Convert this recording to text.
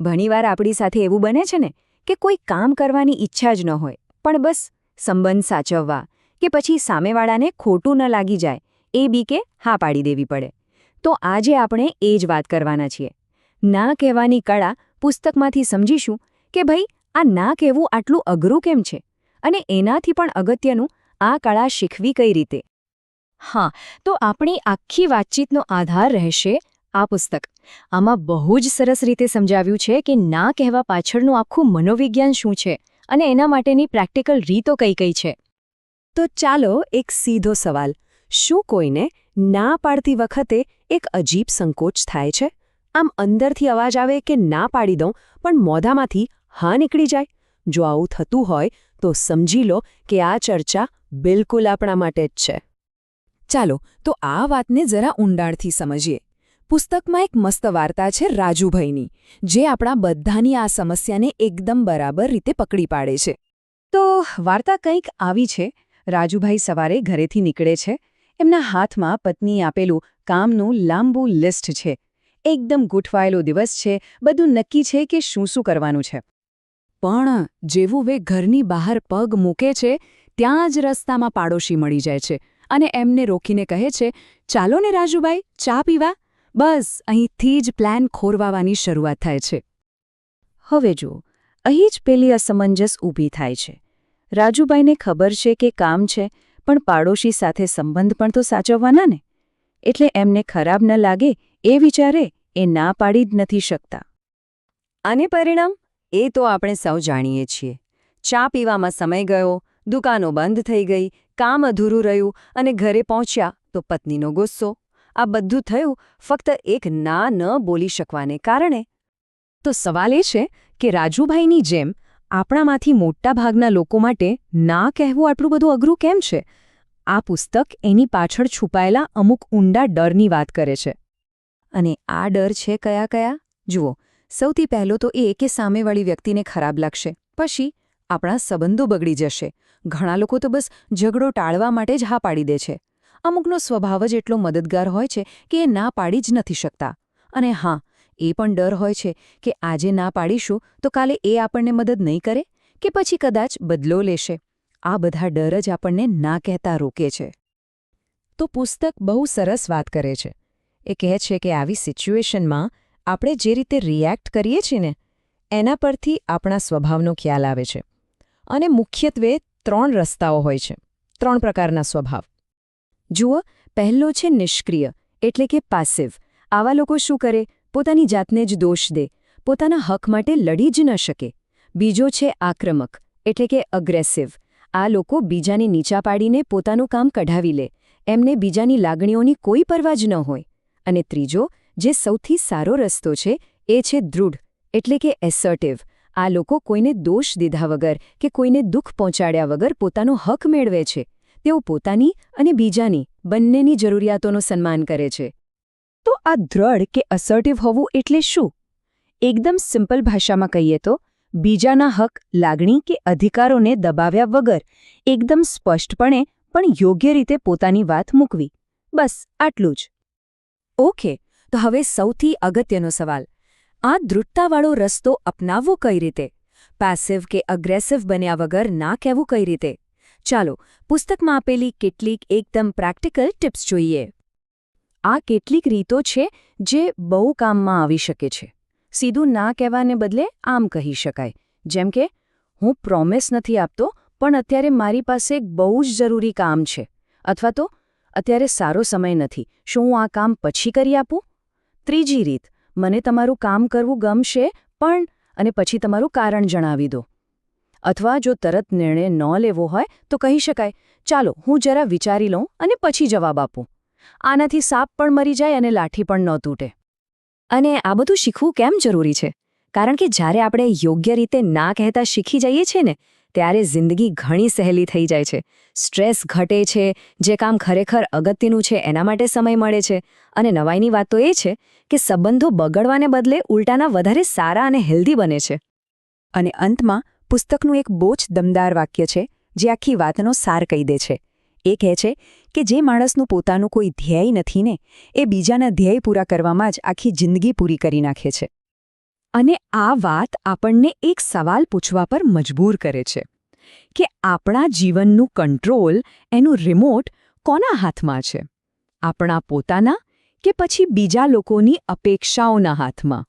ઘણીવાર આપણી સાથે એવું બને છે ને કે કોઈ કામ કરવાની ઈચ્છા જ ન હોય, પણ બસ સંબંધ સાચવવા કે પછી સામેવાળાને ખોટું ન લાગી જાય, એ બી કે હા પાડી દેવી પડે. તો આજે આપણે એ જ વાત કરવાના છીએ. ના કહેવાની કળા પુસ્તકમાંથી સમજીશું કે ભાઈ, આ ના કહેવું આટલું અઘરું કેમ છે? અને એનાથી પણ અગત્યનું આ કળા શીખવી કઈ રીતે? હા, તો આપણી આખી વાતચીતનો આધાર રહેશે આ પુસ્તક. આમાં બહુ જ સરસ રીતે સમજાવ્યું છે કે ના કહેવા પાછળનું આખું મનોવિજ્ઞાન શું છે અને એના માટેની પ્રેક્ટિકલ રીતો કઈ કઈ છે. તો ચાલો એક સીધો સવાલ. શું કોઈને ના પાડતી વખતે એક અજીબ સંકોચ થાય છે? આમ અંદરથી અવાજ આવે કે ના પાડી દઉં, પણ મોઢામાંથી હા નીકળી જાય. જો આવું થતું હોય, તો સમજી લો કે આ ચર્ચા બિલકુલ આપણા માટે જ છે. ચાલો, તો આ વાતને જરા ઊંડાણથી સમજીએ. પુસ્તકમાં એક મસ્ત વાર્તા છે રાજુભાઈની, જે આપણા બધાની આ સમસ્યાને એકદમ બરાબર રીતે પકડી પાડે છે. તો વાર્તા કંઈક આવી છે, રાજુભાઈ સવારે ઘરેથી નીકળે છે, એમના હાથમાં પત્નીએ આપેલું કામનું લાંબુ લિસ્ટ છે. એકદમ ગૂંઠવાયેલો દિવસ છે, બધું નક્કી છે કે શું શું કરવાનું છે. પણ જેવું વે ઘરની બહાર પગ મૂકે છે, ત્યાં જ રસ્તામાં પાડોશી મળી જાય છે અને એમને રોકીને કહે છે, ચાલો ને રાજુભાઈ, ચા પીવા? બસ, અહીંથી જ પ્લાન ખોરવાવાની શરૂઆત થાય છે. હવે જુઓ, અહીં જ પેલી અસમંજસ ઊભી થાય છે. રાજુભાઈને ખબર છે કે કામ છે, પણ પાડોશી સાથે સંબંધ પણ તો સાચવવાના ને? એટલે એમને ખરાબ ન લાગે એ વિચારે એ ના પાડી જ નથી શકતા. આને પરિણામ? એ તો આપણે સૌ જાણીએ છીએ. ચા પીવામાં સમય ગયો, દુકાનો બંધ થઈ ગઈ, કામ અધૂરું રહ્યું અને ઘરે પહોંચ્યા તો પત્નીનો ગુસ્સો. આ બધું થયું ફક્ત એક ના ન બોલી શકવાને કારણે. તો સવાલ એ છે કે રાજુભાઈની જેમ આપણામાંથી મોટાભાગના લોકો માટે ના કહેવું આટલું બધું અઘરું કેમ છે? આ પુસ્તક એની પાછળ છુપાયેલા અમુક ઊંડા ડરની વાત કરે છે. અને આ ડર છે કયા કયા? જુઓ, સૌથી પહેલો તો એ કે સામેવાળી વ્યક્તિને ખરાબ લાગશે, પછી આપણા સંબંધો બગડી જશે. ઘણા લોકો તો બસ ઝઘડો ટાળવા માટે જ હા પાડી દે છે. અમુકનો સ્વભાવ જ એટલો મદદગાર હોય છે કે એ ના પાડી જ નથી શકતા. અને હા, એ પણ ડર હોય છે કે આજે ના પાડીશું તો કાલે એ આપણને મદદ નહીં કરે કે પછી કદાચ બદલો લેશે. આ બધા ડર જ આપણને ના કહેતા રોકે છે. તો પુસ્તક બહુ સરસ વાત કરે છે. એ કહે છે કે આવી સિચ્યુએશનમાં આપણે જે રીતે રિએક્ટ કરીએ છીએ ને, એના પરથી આપણા સ્વભાવનો ખ્યાલ આવે છે. અને મુખ્યત્વે ત્રણ રસ્તાઓ હોય છે. ત્રણ પ્રકારના સ્વભાવ. જુઓ, પહેલો છે નિષ્ક્રિય, એટલે કે પાસિવ આવા લોકો શું કરે? પોતાની જાતને જ દોષ દે. પોતાના હક માટે લડી જ ન શકે. બીજો છે આક્રમક, એટલે કે અગ્રેસિવ આ લોકો બીજાને નીચા પાડીને પોતાનું કામ કઢાવી લે. એમને બીજાની લાગણીઓની કોઈ પરવા જ ન હોય. અને ત્રીજો, જે સૌથી સારો રસ્તો છે, એ છે દૃઢ, એટલે કે એસર્ટિવ આ લોકો કોઈને દોષ દીધા વગર કે કોઈને દુઃખ પહોંચાડ્યા વગર પોતાનો હક મેળવે છે. તેઓ પોતાની અને બીજાની બંનેની જરૂરિયાતોનું સન્માન કરે છે. તો આ દ્રઢ કે અસર્ટિવ હોવું એટલે શું? એકદમ સિમ્પલ ભાષામાં કહીએ તો, બીજાના હક, લાગણી કે અધિકારોને દબાવ્યા વગર એકદમ સ્પષ્ટપણે પણ યોગ્ય રીતે પોતાની વાત મૂકવી. બસ, આટલું જ. ઓકે, તો હવે સૌથી અગત્યનો સવાલ. આ દૃઢતાવાળો રસ્તો અપનાવવો કઈ રીતે? પેસિવ કે અગ્રેસિવ બન્યા વગર ના કહેવું કઈ રીતે? ચાલો, પુસ્તકમાં આપેલી કેટલીક એકદમ પ્રેક્ટિકલ ટિપ્સ જોઈએ. આ કેટલીક રીતો છે જે બહુ કામમાં આવી શકે છે. સીધું ના કહેવાને બદલે આમ કહી શકાય. જેમ કે, હું પ્રોમિસ નથી આપતો, પણ અત્યારે મારી પાસે બહુ જ જરૂરી કામ છે. અથવા તો, અત્યારે સારો સમય નથી. શું હું આ કામ પછી કરી આપું? ત્રીજી રીત, મને તમારું કામ કરવું ગમશે, પણ, અને પછી તમારું કારણ જણાવી દો. અથવા જો તરત નિર્ણય ન લેવો હોય, તો કહી શકાય, ચાલો, હું જરા વિચારી લઉં અને પછી જવાબ આપું. આનાથી સાપ પણ મરી જાય અને લાઠી પણ ન તૂટે. અને આ બધું શીખવું કેમ જરૂરી છે? કારણ કે જ્યારે આપણે યોગ્ય રીતે ના કહેતા શીખી જઈએ છીએ ને, ત્યારે જિંદગી ઘણી સહેલી થઈ જાય છે. સ્ટ્રેસ ઘટે છે, જે કામ ખરેખર અગત્યનું છે એના માટે સમય મળે છે. અને નવાઈની વાત તો એ છે કે સંબંધો બગડવાને બદલે ઉલટાના વધારે સારા અને હેલ્ધી બને છે. અને અંતમાં પુસ્તકનું એક બોચ દમદાર વાક્ય છે, જે આખી વાતનો સાર કહી દે છે. એ કહે છે કે જે માણસનું પોતાનું કોઈ ધ્યેય નથી ને, એ બીજાના ધ્યેય પૂરા કરવામાં જ આખી જિંદગી પૂરી કરી નાખે છે. અને આ વાત આપણને એક સવાલ પૂછવા પર મજબૂર કરે છે. કે આપણા જીવનનું કંટ્રોલ એનું રિમોટ કોના હાથમાં છે? આપણા પોતાના કે પછી બીજા લોકોની અપેક્ષાઓના હાથમાં?